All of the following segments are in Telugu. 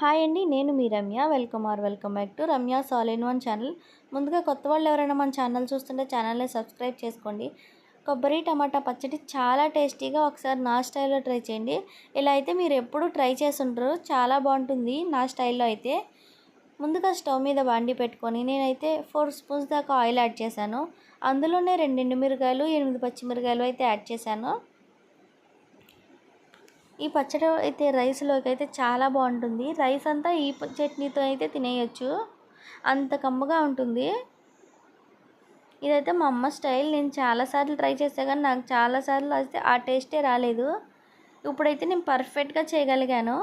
హాయ్ అండి నేను మీ Ramya. Welcome or welcome back to Ramya all in one channel. ముందుగా కొత్త వాళ్ళు ఎవరైనా మన ఛానల్ చూస్తుంటే ఛానల్ని సబ్స్క్రైబ్ చేసుకోండి. కొబ్బరి టమాటా పచ్చడి చాలా టేస్టీగా ఒకసారి నా స్టైల్లో ట్రై చేయండి. ఇలా అయితే మీరు ఎప్పుడు ట్రై చేస్తుంటారు చాలా బాగుంటుంది నా స్టైల్లో అయితే. ముందుగా స్టవ్ మీద బాండి పెట్టుకొని నేనైతే ఫోర్ స్పూన్స్ దాకా ఆయిల్ యాడ్ చేశాను. అందులోనే రెండు ఎండుమిరకాయలు ఎనిమిది పచ్చిమిరకాయలు అయితే యాడ్ చేశాను. ఈ పచ్చడి అయితే రైస్లోకి అయితే చాలా బాగుంటుంది. రైస్ అంతా ఈ చట్నీతో అయితే తినేయచ్చు. అంత కమ్మగా ఉంటుంది. ఇదైతే మా అమ్మ స్టైల్. నేను చాలాసార్లు ట్రై చేసా కానీ నాకు చాలాసార్లు అయితే ఆ టేస్టే రాలేదు. ఇప్పుడైతే నేను పర్ఫెక్ట్గా చేయగలిగాను.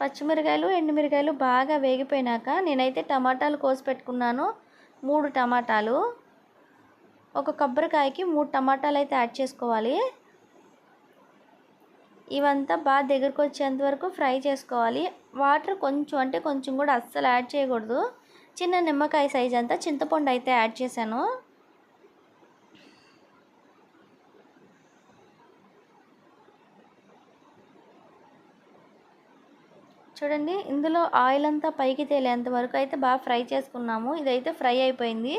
పచ్చిమిరకాయలు ఎండుమిరకాయలు బాగా వేగిపోయినాక నేనైతే టమాటాలు కోసి పెట్టుకున్నాను. మూడు టమాటాలు. ఒక కొబ్బరికాయకి మూడు టమాటాలు అయితే యాడ్ చేసుకోవాలి. ఇవంతా బాగా దగ్గరకు వచ్చేంత వరకు ఫ్రై చేసుకోవాలి. వాటర్ కొంచెం అంటే కొంచెం కూడా అస్సలు యాడ్ చేయకూడదు. చిన్న నిమ్మకాయ సైజ్ అంతా చింతపండు అయితే యాడ్ చేశాను. చూడండి ఇందులో ఆయిల్ అంతా పైకి తేలేంత వరకు అయితే బాగా ఫ్రై చేసుకున్నాము. ఇదైతే ఫ్రై అయిపోయింది.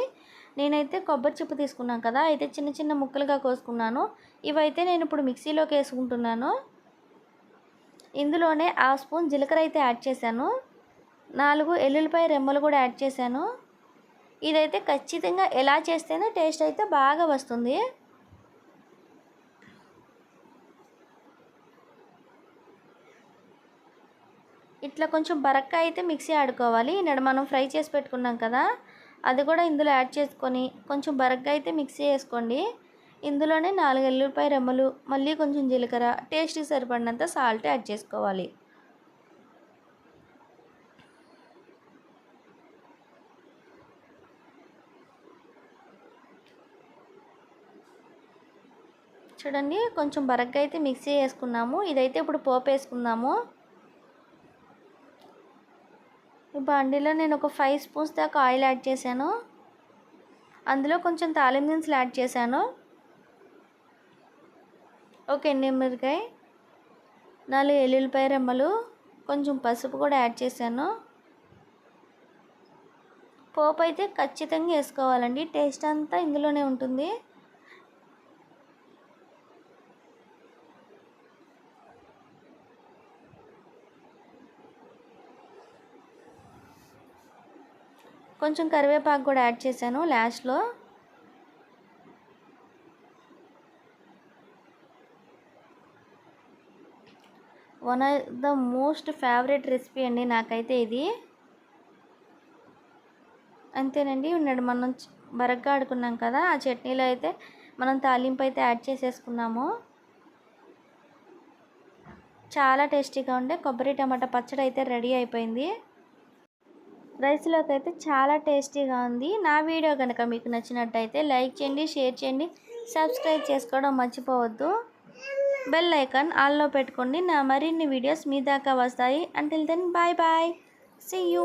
నేనైతే కొబ్బరి చిప్పు తీసుకున్నాను కదా అయితే చిన్న చిన్న ముక్కలుగా కోసుకున్నాను. ఇవైతే నేను ఇప్పుడు మిక్సీలోకి వేసుకుంటున్నాను. ఇందులోనే ఆ స్పూన్ జీలకర్ర అయితే యాడ్ చేశాను. నాలుగు ఎల్లుల్లిపాయ రెమ్మలు కూడా యాడ్ చేశాను. ఇదైతే ఖచ్చితంగా ఎలా చేస్తేనే టేస్ట్ అయితే బాగా వస్తుంది. ఇట్లా కొంచెం బరక్క అయితే మిక్సీ ఆడుకోవాలి. ఇక్కడ మనం ఫ్రై చేసి పెట్టుకున్నాం కదా అది కూడా ఇందులో యాడ్ చేసుకొని కొంచెం బరగ్గా అయితే మిక్సీ వేసుకోండి. ఇందులోనే నాలుగు ఎల్లుపాయ రెమ్మలు మళ్ళీ కొంచెం జీలకర్ర టేస్ట్కి సరిపడినంత సాల్ట్ యాడ్ చేసుకోవాలి. చూడండి కొంచెం బరగ్గా అయితే మిక్సీ వేసుకున్నాము. ఇదైతే ఇప్పుడు పోపు వేసుకుందాము. ఈ బండిలో నేను ఒక ఫైవ్ స్పూన్స్ దాకా ఆయిల్ యాడ్ చేశాను. అందులో కొంచెం తాలింపు దినుసులు యాడ్ చేశాను. ఒక ఎండుమిరకాయ నాలుగు ఎల్లుల్లిపాయ రెమ్మలు కొంచెం పసుపు కూడా యాడ్ చేశాను. పోపు అయితే ఖచ్చితంగా వేసుకోవాలండి టేస్ట్ అంతా ఇందులోనే ఉంటుంది. కొంచెం కరివేపాకు కూడా యాడ్ చేశాను లాస్ట్లో. One of the most favourite recipe అండి నాకైతే ఇది. అంతేనండి ఉన్నాడు. మనం బరగ్గా ఆడుకున్నాం కదా ఆ చట్నీలో అయితే మనం తాలింపు అయితే యాడ్ చేసేసుకున్నాము. చాలా టేస్టీగా ఉండే. కొబ్బరి టమాటా పచ్చడి అయితే రెడీ అయిపోయింది. రైస్లోకి అయితే చాలా టేస్టీగా ఉంది. నా వీడియో కనుక మీకు నచ్చినట్టయితే లైక్ చేయండి షేర్ చేయండి. సబ్స్క్రైబ్ చేసుకోవడం మర్చిపోవద్దు. బెల్ ఐకాన్ ఆల్లో పెట్టుకోండి. నా మరిన్ని వీడియోస్ మీ దాకా వస్తాయి. Until then bye bye see you